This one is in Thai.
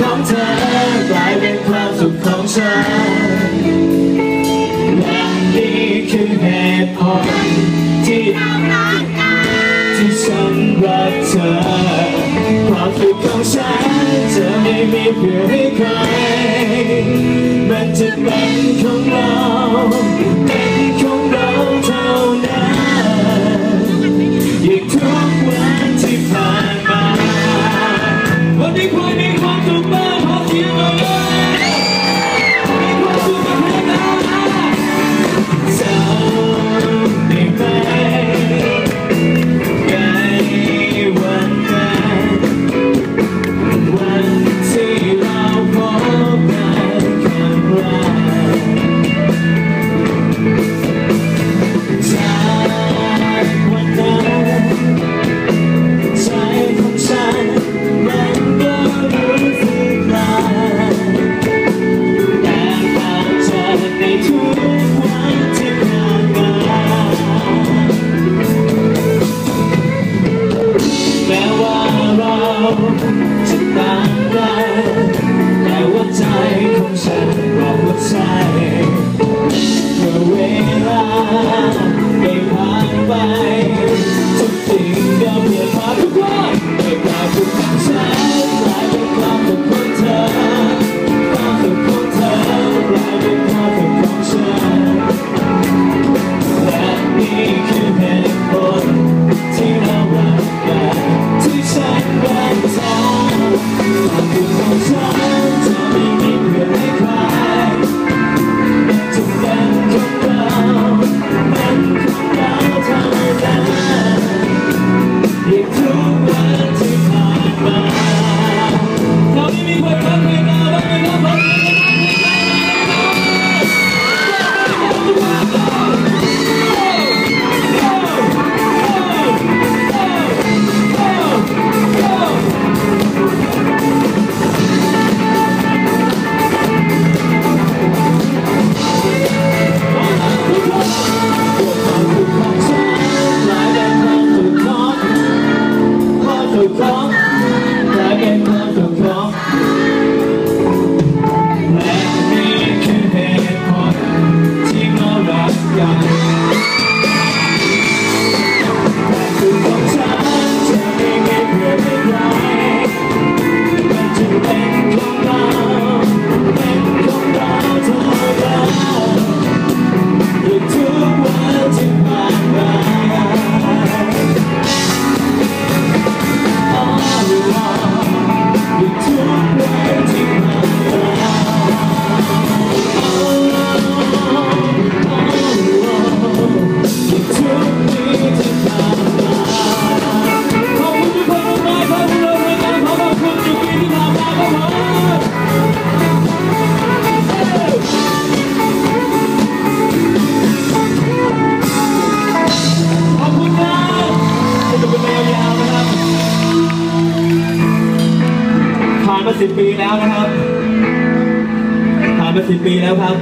ของเธอกลายเป็นความสุขของฉันและนี่คือเหตุผลที่เรารักกันที่ฉันรักเธอความสุขของฉันจะไม่มีเพื่อให้ใคร สิบปีแล้วนะครับผ่านมาสิบปีแล้วครับ